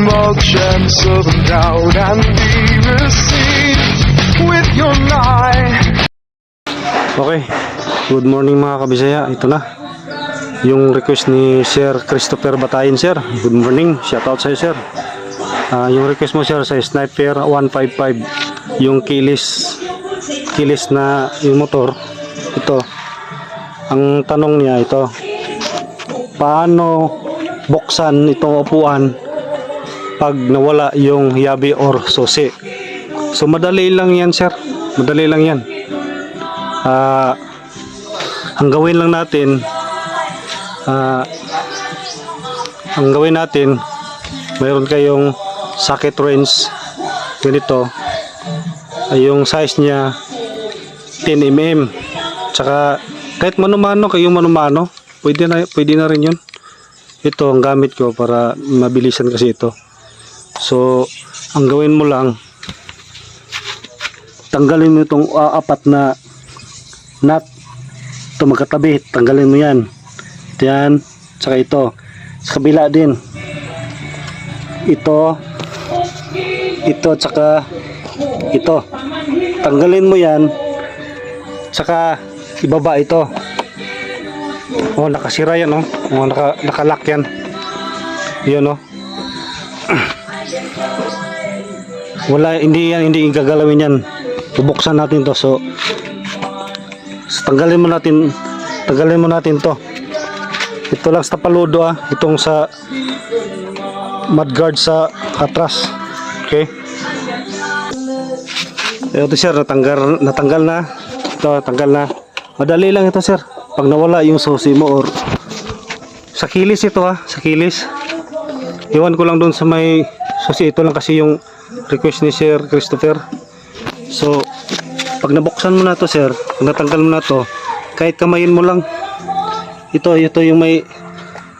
emotions of doubt and be received with your light. Okay, good morning mga kabisaya. Ito na. Yung request ni Sir Christopher Batayin, Sir. Good morning. Shout out sa'yo, Sir. Ah, yung request mo, Sir, sa Sniper 155. Yung kilis, kilis na yung motor. Ito. Ang tanong niya, ito. Paano buksan itong upuan pag nawala yung yabi or susi? So, madali lang yan, Sir. Madali lang yan. Ah, ang gawin lang natin ah, ang gawin natin mayroon kayong socket wrench ganito ay yung size niya 10 mm tsaka kahit mano-mano kayong mano-mano pwede na, pwede na rin yun ito ang gamit ko para mabilisan kasi ito so ang gawin mo lang tanggalin mo itong ah, apat na nut. Ito magkatabi tanggalin mo yan. Ito yan tsaka ito. Sa kabila din ito ito tsaka ito. Tanggalin mo yan tsaka ibaba ito. Oh nakasira yan oh, oh naka, nakalock yan. Yun oh wala hindi yan hindi gagalawin yan. Bubuksan natin to so So, tanggalin mo natin tanggalin mo natin to. Ito lang sa paludo ah. Itong sa mudguard sa atras. Okay? Ito sir natanggal natanggal na. Ito tanggal na. Madali lang ito sir. Pag nawala yung susi mo or sa kilis ito ah. Sa kilis. Iwan ko lang doon sa may susi ito lang kasi yung request ni sir Christopher. So pag nabuksan mo na to sir pag natanggal mo na to kahit kamayin mo lang ito ito yung may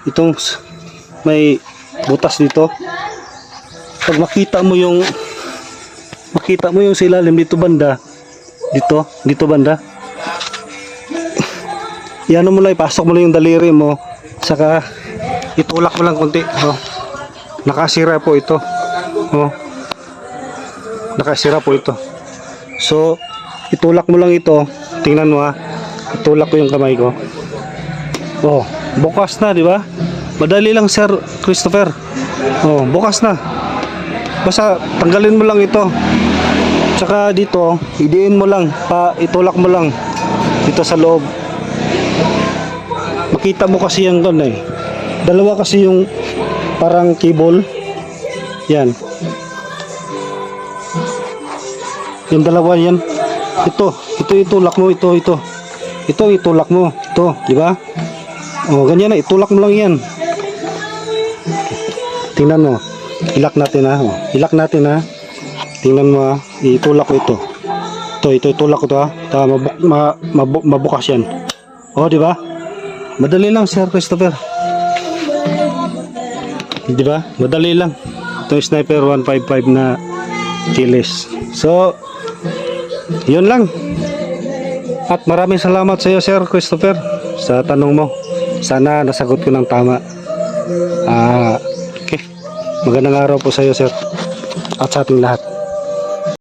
itong may butas dito. Pag makita mo yung makita mo yung sa ilalim dito banda dito dito banda yan mo lang ipasok mo lang yung daliri mo saka itulak mo lang konti. Oh. Nakasira po ito. Oh. nakasira po ito. So itulak mo lang ito. Tingnan mo ha itulak ko yung kamay ko. Oh bukas na di ba? Madali lang sir Christopher. Oh bukas na. Basta tanggalin mo lang ito. Tsaka dito idiin mo lang pa itulak mo lang dito sa loob. Makita mo kasi yung kan eh. Dalawa kasi yung parang cable yan. Yung dalawa yan. Ito ito itulak mo ito ito. Ito itulak mo ito di ba? Oh ganyan na itulak mo lang yan. Tingnan mo. Ilak natin ha? Oh, ilak natin ha? Tingnan mo ha? Itulak ko ito. Ito ito itulak ko to ha? Ta, mabuk, ma, mabu- mabukas yan. Oh di ba? Madali lang sir Christopher di ba madali lang ito yung sniper 155 na kilis so yun lang at maraming salamat sa iyo, Sir Christopher, sa tanong mo. Sana nasagot ko ng tama. Ah, okay. Magandang araw po sa iyo, Sir. At sa ating lahat.